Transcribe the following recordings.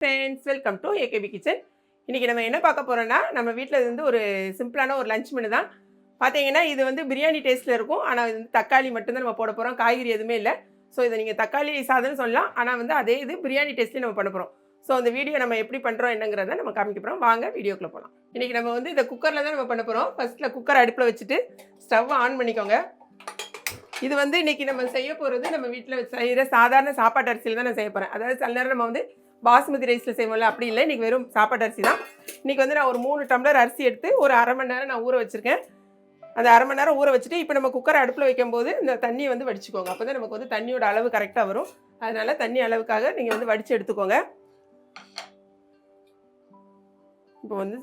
Friends welcome to AKP kitchen இன்றைக்கி நம்ம என்ன பார்க்க போகிறோன்னா நம்ம வீட்டில் இருந்து ஒரு சிம்பிளான ஒரு லஞ்ச் மெனு தான். பார்த்தீங்கன்னா இது வந்து பிரியாணி டேஸ்ட்டில் இருக்கும். ஆனால் இது வந்து தக்காளி மட்டும்தான் நம்ம போட போகிறோம் காய்கறி எதுவுமே இல்லை. ஸோ இதை நீங்கள் தக்காளி சாதம்னு சொல்லலாம். ஆனால் வந்து அதே இது பிரியாணி டேஸ்ட்லேயும் நம்ம பண்ண போகிறோம் ஸோ அந்த வீடியோ நம்ம எப்படி பண்ணுறோம் என்னங்கிறத நம்ம காமிக்க போகிறோம் வாங்க வீடியோக்குள்ளே போகலாம் இன்றைக்கி நம்ம வந்து இந்த குக்கரில் தான் நம்ம பண்ண போகிறோம் ஃபஸ்ட்டில் குக்கர் அடுப்பில் வச்சுட்டு ஸ்டவ் ஆன் பண்ணிக்கோங்க. இது வந்து இன்னைக்கு நம்ம செய்ய போகிறது நம்ம வீட்டில் செய்கிற சாதாரண சாப்பாட்டு அரிசியில் தான் நான் செய்ய போகிறேன் அதாவது சில நேரம் நம்ம வந்து பாஸ்மதி ரைஸில் செய்வோம்ல அப்படி இல்லை. இன்றைக்கி வெறும் சாப்பாட்டு அரிசி தான். இன்றைக்கி வந்து நான் ஒரு மூணு டம்ளர் அரிசி எடுத்து ஒரு அரை மணி நேரம் நான் ஊற வச்சுருக்கேன். அந்த அரை மணி நேரம் ஊற வச்சுட்டு இப்போ நம்ம குக்கர் அடுப்பில் வைக்கும்போது இந்த தண்ணியை வந்து வடிச்சுக்கோங்க. அப்போ தான் நமக்கு வந்து தண்ணியோட அளவு கரெக்டாக வரும். அதனால் தண்ணி அளவுக்காக நீங்கள் வந்து வடித்து எடுத்துக்கோங்க. இப்போ வந்து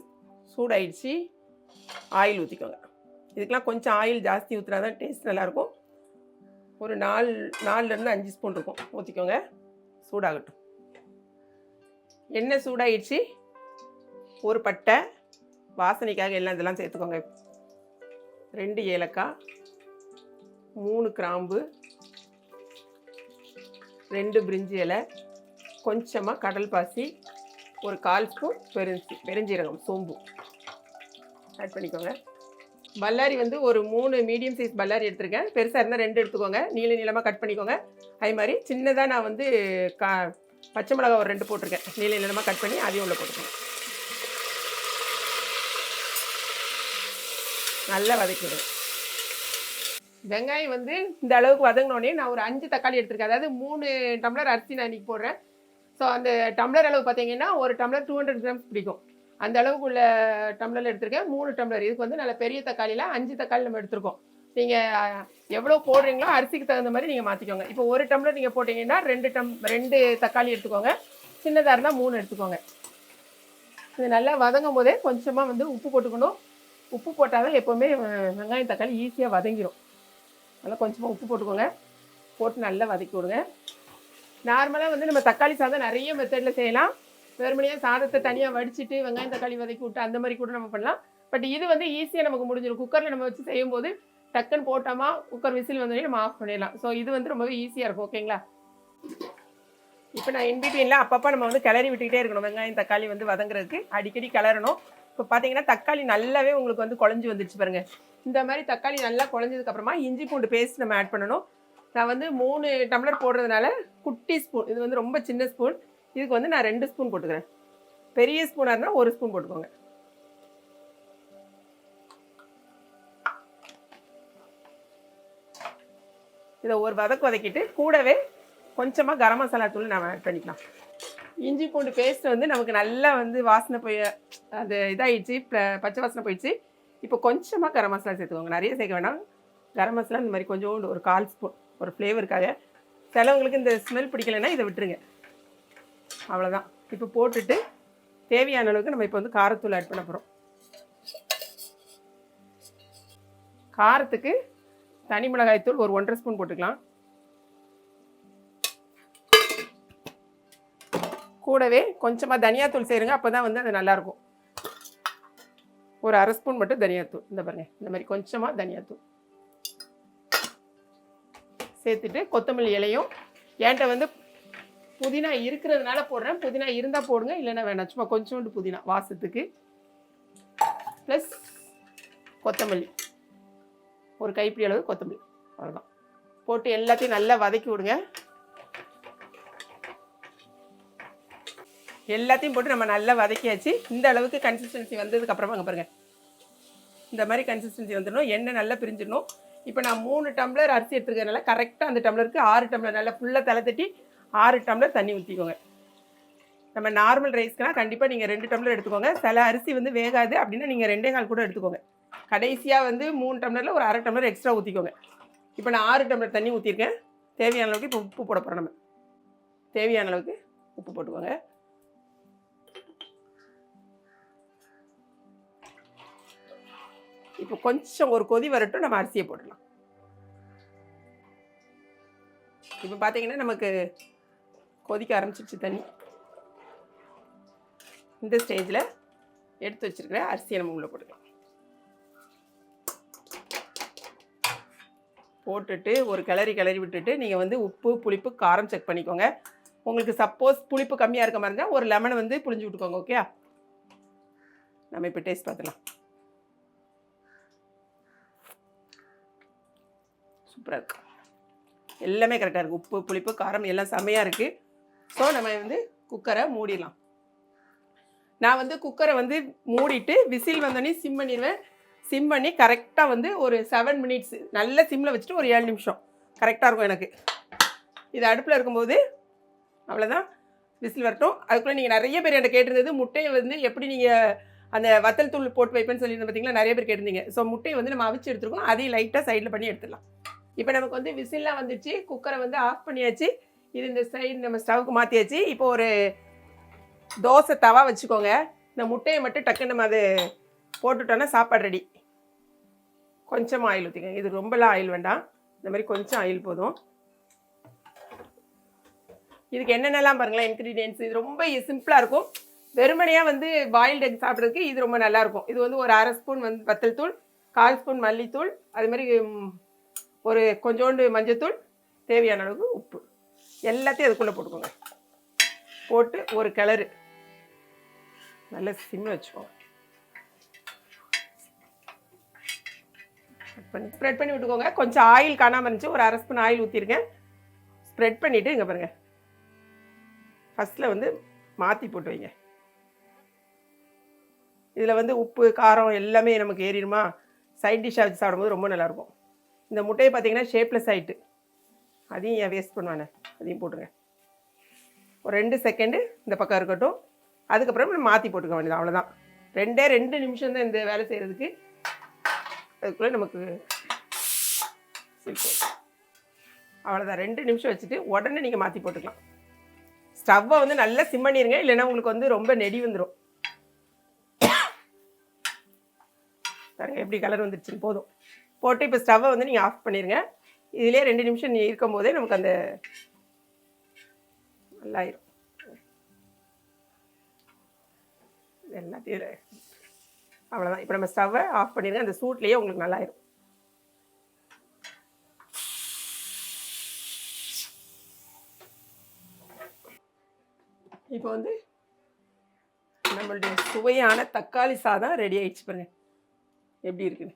சூடாயிடுச்சு. ஆயில் ஊற்றிக்கோங்க இதுக்கெலாம் கொஞ்சம் ஆயில் ஜாஸ்தி ஊற்றினா தான் டேஸ்ட் நல்லாயிருக்கும். ஒரு நாலு நாலுலேருந்து அஞ்சு ஸ்பூன் இருக்கும். ஊற்றிக்கோங்க சூடாகட்டும். எண்ணெய் சூடாயிடுச்சு? ஒரு பட்டை வாசனைக்காக எல்லாம் இதெல்லாம் சேர்த்துக்கோங்க. ரெண்டு ஏலக்காய் மூணு கிராம்பு ரெண்டு பிரிஞ்சி இலை கொஞ்சமாக கடல் பாசி ஒரு கால் ஸ்பூன் பெருஞ்சி பெருஞ்சீரகம் சோம்பு. ஆட் பண்ணிக்கோங்க. பல்லாரி வந்து ஒரு மூணு மீடியம் சைஸ் பல்லாரி எடுத்திருக்கேன். பெருசாக இருந்தால் ரெண்டு எடுத்துக்கோங்க. நீள நீளமாக கட் பண்ணிக்கோங்க. அதே மாதிரி சின்னதாக நான் வந்து கா பச்சை மிளகா ஒரு ரெண்டு போட்டிருக்கேன். நீள நீளமாக கட் பண்ணி அதையும் உள்ள போட்டுக்கோங்க நல்லா வதக்கிடும் வெங்காயம் வந்து இந்த அளவுக்கு வதங்கினோடனே நான் ஒரு அஞ்சு தக்காளி எடுத்திருக்கேன். அதாவது மூணு டம்ளர் அரிசி நான் இன்றைக்கி போடுறேன். ஸோ அந்த டம்ளர் அளவு பார்த்தீங்கன்னா ஒரு டம்ளர் டூ ஹண்ட்ரட் கிராம்ஸ் பிடிக்கும். அந்த அளவுக்கு உள்ள டம்ளர் எடுத்திருக்கேன். மூணு டம்ளர். இதுக்கு வந்து நல்ல பெரிய தக்காளியில் அஞ்சு தக்காளி நம்ம எடுத்திருக்கோம். நீங்கள் எவ்வளோ போடுறீங்களோ அரிசிக்கு தகுந்த மாதிரி நீங்கள் மாற்றிக்கோங்க இப்போ ஒரு டம்ளர் நீங்கள் போட்டிங்கன்னா ரெண்டு டம் ரெண்டு தக்காளி எடுத்துக்கோங்க. சின்னதாக இருந்தால் மூணு எடுத்துக்கோங்க. இது நல்லா வதங்கும் போதே கொஞ்சமாக வந்து உப்பு போட்டுக்கணும். உப்பு போட்டால் தான் எப்போவுமே வெங்காயம் தக்காளி ஈஸியாக வதங்கிடும் நல்லா கொஞ்சமாக உப்பு போட்டுக்கோங்க. போட்டு நல்லா வதக்கி விடுங்க. நார்மலாக வந்து நம்ம தக்காளி சாதம் நிறைய மெத்தடில் செய்யலாம். வெறுமனையாக சாதத்தை தனியாக வடிச்சிட்டு வெங்காயம் தக்காளி வதக்கி விட்டு அந்த மாதிரி கூட நம்ம பண்ணலாம். பட் இது வந்து ஈஸியாக நமக்கு முடிஞ்சிடும் குக்கரில் நம்ம வச்சு செய்யும்போது டக்குன்னு போட்டோமா குக்கர் விசில் வந்தோடனே நம்ம ஆஃப் பண்ணிடலாம். ஸோ இது வந்து ரொம்பவே ஈஸியாக இருக்கும் ஓகேங்களா இப்போ நான் இன்பிட்வீனில் அப்பப்போ நம்ம வந்து கிளறி விட்டுக்கிட்டே இருக்கணும். வெங்காயம் தக்காளி வந்து வதங்குறதுக்கு அடிக்கடி கிளறணும். இப்போ பார்த்தீங்கன்னா தக்காளி நல்லாவே உங்களுக்கு வந்து குழஞ்சி வந்துடுச்சு பாருங்கள் இந்த மாதிரி தக்காளி நல்லா குழஞ்சதுக்கு அப்புறமா இஞ்சி பூண்டு பேஸ்ட் நம்ம ஆட் பண்ணணும். நான் வந்து மூணு டம்ளர் போடுறதுனால குட்டி ஸ்பூன் இது வந்து ரொம்ப சின்ன ஸ்பூன் இதுக்கு வந்து நான் ரெண்டு ஸ்பூன் போட்டுக்கிறேன். பெரிய ஸ்பூனாக இருந்தால் ஒரு ஸ்பூன் போட்டுக்கோங்க. இதை ஒரு வதக்கு வதக்கிட்டு கூடவே கொஞ்சமாக கரம் மசாலா தூள் நம்ம ஆட் பண்ணிக்கலாம். இஞ்சி பூண்டு பேஸ்ட் வந்து நமக்கு நல்லா வந்து வாசனை போய் அது இதாகிடுச்சு பச்சை வாசனை போயிடுச்சு. இப்போ கொஞ்சமாக கரம் மசாலா சேர்த்துக்கோங்க. நிறைய சேர்க்க வேணாம். கரம் மசாலா இந்த மாதிரி கொஞ்சோண்டு ஒரு கால் ஸ்பூன் ஒரு ஃப்ளேவருக்காக சிலவங்களுக்கு இந்த ஸ்மெல் பிடிக்கலைன்னா இதை விட்டுருங்க. அவ்வளோதான் இப்போ போட்டுட்டு தேவையான அளவுக்கு நம்ம இப்போ வந்து காரத்தூள் ஆட் பண்ண போகிறோம் காரத்துக்கு தனி மிளகாய் தூள் ஒரு ஒன்றரை ஸ்பூன் போட்டுக்கலாம். கூடவே கொஞ்சமாக தனியாத்தூள் செய்கிறங்க அப்போ தான் வந்து அது நல்லாயிருக்கும். ஒரு அரை ஸ்பூன் மட்டும் தனியாத்தூள். இந்த பாருங்க இந்த மாதிரி கொஞ்சமாக தனியாத்தூள். சேர்த்துட்டு கொத்தமல்லி இலையும் என்கிட்ட வந்து புதினா இருக்கிறதுனால போடுறேன். புதினா இருந்தால் போடுங்க இல்லைன்னா வேணாம். சும்மா கொஞ்சோண்டு புதினா வாசத்துக்கு. ப்ளஸ் கொத்தமல்லி. ஒரு கைப்பிடி அளவு கொத்தமல்லி. அவ்வளோதான் போட்டு எல்லாத்தையும் நல்லா வதக்கி விடுங்க. எல்லாத்தையும் போட்டு நம்ம நல்லா வதக்கியாச்சு. இந்த அளவுக்கு கன்சிஸ்டன்சி வந்ததுக்கு அப்புறமா அங்கே பாருங்கள் இந்த மாதிரி கன்சிஸ்டன்சி வந்துடணும். எண்ணெய் நல்லா பிரிஞ்சிடணும். இப்போ நான் மூணு டம்ளர் அரிசி எடுத்துருக்கறனால கரெக்டாக அந்த டம்ளருக்கு ஆறு டம்ளர் நல்லா ஃபுல்லாக தலை தட்டி ஆறு டம்ளர் தண்ணி ஊற்றிக்கோங்க நம்ம நார்மல் ரைஸ்க்குனால் கண்டிப்பாக நீங்கள் ரெண்டு டம்ளர் எடுத்துக்கோங்க. சில அரிசி வந்து வேகாது அப்படின்னா நீங்கள் ரெண்டே கால் கூட எடுத்துக்கோங்க. கடைசியாக வந்து மூணு டம்ளரில் ஒரு அரை டம்ளர் எக்ஸ்ட்ரா ஊற்றிக்கோங்க இப்போ நான் ஆறு டம்ளர் தண்ணி ஊற்றிருக்கேன் தேவையான அளவுக்கு இப்போ உப்பு போட போகிறோம் நம்ம. தேவையான அளவுக்கு உப்பு போட்டுக்கோங்க. இப்போ கொஞ்சம் ஒரு கொதி வரட்டும் நம்ம அரிசியை போட்டுடலாம். இப்போ பார்த்தீங்கன்னா நமக்கு கொதிக்க ஆரம்பிச்சிருச்சு தண்ணி. இந்த ஸ்டேஜில் எடுத்து வச்சுருக்கிற அரிசியை நம்ம உள்ளே போட்டுக்கலாம். போட்டுட்டு ஒரு கிளறி கிளறி விட்டுட்டு நீங்கள் வந்து உப்பு புளிப்பு காரம் செக் பண்ணிக்கோங்க. உங்களுக்கு சப்போஸ் புளிப்பு கம்மியாக இருக்க மாதிரி இருந்தால் ஒரு லெமனை வந்து புளிஞ்சு விட்டுக்கோங்க ஓகே நம்ம இப்போ டேஸ்ட் பார்த்துக்கலாம் சூப்பராக இருக்கு. எல்லாமே கரெக்டாக இருக்குது உப்பு புளிப்பு காரம் எல்லாம் செம்மையாக இருக்குது ஸோ நம்ம வந்து குக்கரை மூடிடலாம். நான் வந்து குக்கரை வந்து மூடிட்டு விசில் வந்தோடனே சிம் பண்ணிடுவேன். சிம் பண்ணி கரெக்டாக வந்து ஒரு செவன் மினிட்ஸ் நல்ல சிம்மில் வச்சுட்டு ஒரு ஏழு நிமிஷம். கரெக்டாக இருக்கும் எனக்கு. இது அடுப்பில் இருக்கும்போது அவ்வளோதான் விசில் வரட்டும். அதுக்குள்ளே நீங்கள் நிறைய பேர் என்கிட்ட கேட்டிருந்தது முட்டையை வந்து எப்படி நீங்கள் அந்த வத்தல் தூள் போட்டு வைப்பேன்னு சொல்லியிருந்தேன் பார்த்தீங்களா நிறைய பேர் கேட்டிருந்தீங்க. ஸோ முட்டையை வந்து நம்ம அவிச்சு எடுத்துருக்கோம். அதையும் லைட்டாக சைடில் பண்ணி எடுத்துடலாம். இப்போ நமக்கு வந்து விசில்லாம் வந்துச்சு. குக்கரை வந்து ஆஃப் பண்ணியாச்சு. இது இந்த சைடு நம்ம ஸ்டவ்வுக்கு மாற்றியாச்சு இப்போ ஒரு தோசை தவா வச்சுக்கோங்க. இந்த முட்டையை மட்டும் டக்குன்னு நம்ம அது போட்டுட்டோன்னா சாப்பாடு ரெடி கொஞ்சமாக ஆயில் ஊற்றிக்கோங்க இது ரொம்பலாம் ஆயில் வேண்டாம். இந்த மாதிரி கொஞ்சம் ஆயில் போதும். இதுக்கு என்னென்னலாம் பாருங்களேன் இன்க்ரீடியன்ஸ் இது ரொம்ப சிம்பிளாக இருக்கும். வெறுமனையாக வந்து பாயில்டு எக் சாப்பிட்றதுக்கு இது ரொம்ப நல்லாயிருக்கும் இது வந்து ஒரு அரை ஸ்பூன் வந்து வத்தல் தூள் கால் ஸ்பூன் மல்லித்தூள் அது மாதிரி ஒரு கொஞ்சோண்டு மஞ்சத்தூள் தேவையான அளவுக்கு உப்பு. எல்லாத்தையும் அதுக்குள்ளே போட்டுக்கோங்க. போட்டு ஒரு கிளறு. நல்ல சிம்மில் வச்சுக்கோங்க. ஸ்ப்ரெட் பண்ணி ஸ்ப்ரெட் பண்ணி விட்டுக்கோங்க. கொஞ்சம் ஆயில் காணாமல் இருந்துச்சு. ஒரு அரை ஸ்பூன் ஆயில் ஊற்றிருக்கேன் ஸ்ப்ரெட் பண்ணிவிட்டு இங்கே பாருங்கள் ஃபஸ்ட்டில் வந்து மாற்றி போட்டு வைங்க. இதில் வந்து உப்பு காரம் எல்லாமே நமக்கு ஏறிடுமா? சைட் டிஷ்ஷாக வச்சு சாப்பிடும்போது ரொம்ப நல்லாயிருக்கும். இந்த முட்டையை பார்த்தீங்கன்னா ஷேப்லெஸ் ஆகிட்டு அதையும் ஏன் வேஸ்ட் பண்ணுவானே அதையும் போட்டுருங்க. ஒரு ரெண்டு செகண்டு இந்த பக்கம் இருக்கட்டும். அதுக்கப்புறம் நம்ம மாற்றி போட்டுக்க வேண்டியது அவ்வளோதான் ரெண்டே ரெண்டு நிமிஷம் தான் இந்த வேலை செய்கிறதுக்கு அதுக்குள்ளே நமக்கு அவ்வளோதான் ரெண்டு நிமிஷம் வச்சுட்டு உடனே நீங்கள் மாற்றி போட்டுக்கலாம். ஸ்டவ்வை வந்து நல்லா சிம் பண்ணிடுங்க இல்லைன்னா உங்களுக்கு வந்து ரொம்ப நெடி வந்துடும் பாருங்கள் எப்படி கலர் வந்துருச்சுன்னு போதும். போட்டு இப்போ ஸ்டவ்வை வந்து நீங்கள் ஆஃப் பண்ணிடுங்க இதுலேயே ரெண்டு நிமிஷம் நீ இருக்கும் போதே நமக்கு அந்த நல்லாயிரும். எல்லாத்தையும் அவ்வளோதான் இப்போ நம்ம ஸ்டவ்வை ஆஃப் பண்ணிடுங்க அந்த சூட்லேயே உங்களுக்கு நல்லாயிரும். இப்போ வந்து நம்மளுடைய சுவையான தக்காளி சாதம் ரெடி ஆயிடுச்சு பாருங்க. எப்படி இருக்குன்னு.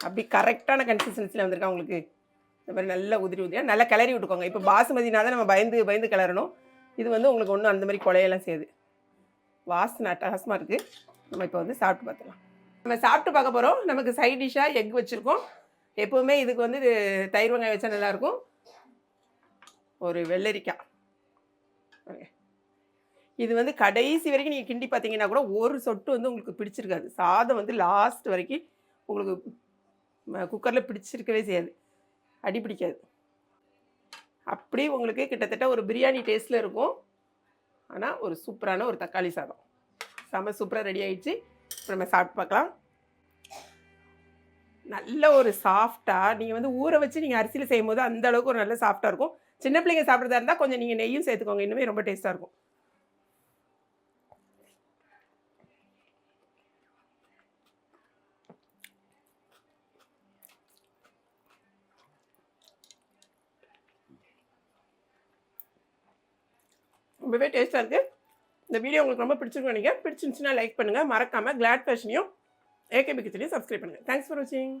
அப்படி கரெக்டான கன்சிஸ்டன்சியில் வந்திருக்கா உங்களுக்கு. இந்த மாதிரி நல்லா உதிரி உதிரியாக நல்லா கிளறி விட்டுக்கோங்க. இப்போ பாசுமதினா தான் நம்ம பயந்து பயந்து கிளறணும். இது வந்து உங்களுக்கு ஒன்றும் அந்த மாதிரி கொலையெல்லாம் செய்யுது. வாசனை அட்டகாசமாக இருக்குது நம்ம இப்போ வந்து சாப்பிட்டு பார்த்துக்கலாம் நம்ம சாப்பிட்டு பார்க்க போகிறோம் நமக்கு சைட் டிஷ்ஷாக எக் வச்சுருக்கோம். எப்போவுமே இதுக்கு வந்து இது தயிர் வெங்காயம் வச்சா நல்லாயிருக்கும். ஒரு வெள்ளரிக்காய். இது வந்து கடைசி வரைக்கும் நீங்கள் கிண்டி பார்த்தீங்கன்னா கூட ஒரு சொட்டு வந்து உங்களுக்கு பிடிச்சிருக்காது. சாதம் வந்து லாஸ்ட் வரைக்கும் உங்களுக்கு குக்கரில் பிடிச்சிருக்கவே செய்யாது. அடி பிடிக்காது. அப்படி உங்களுக்கு கிட்டத்தட்ட ஒரு பிரியாணி டேஸ்ட்டில் இருக்கும். ஆனால் ஒரு சூப்பரான ஒரு தக்காளி சாதம். செம்ம சூப்பராக ரெடி ஆகிடுச்சு இப்போ நம்ம சாப்பிட்டு பார்க்கலாம். நல்ல ஒரு சாஃப்டாக நீங்கள் வந்து ஊற வச்சு நீங்கள் அரிசியில் செய்யும் போது அந்த அளவுக்கு ஒரு நல்ல சாஃப்டாக இருக்கும். சின்ன பிள்ளைங்க சாப்பிட்றதா இருந்தால் கொஞ்சம் நீங்கள் நெய்யும் சேர்த்துக்கோங்க. இன்னுமே ரொம்ப டேஸ்ட்டாக இருக்கும். ரொம்பவே டேஸ்ட்டாக இருக்குது இந்த வீடியோ உங்களுக்கு ரொம்ப பிடிச்சிருக்கோம் நினைக்கிறேன். பிடிச்சிருந்துச்சுன்னா லைக் பண்ணுங்கள் மறக்காமல் கிளாட் ஃபேஷனையும் ஏகேபி கிச்சனையும் சப்ஸ்கிரைப் பண்ணுங்கள் தேங்க்ஸ் ஃபார் வாட்சிங்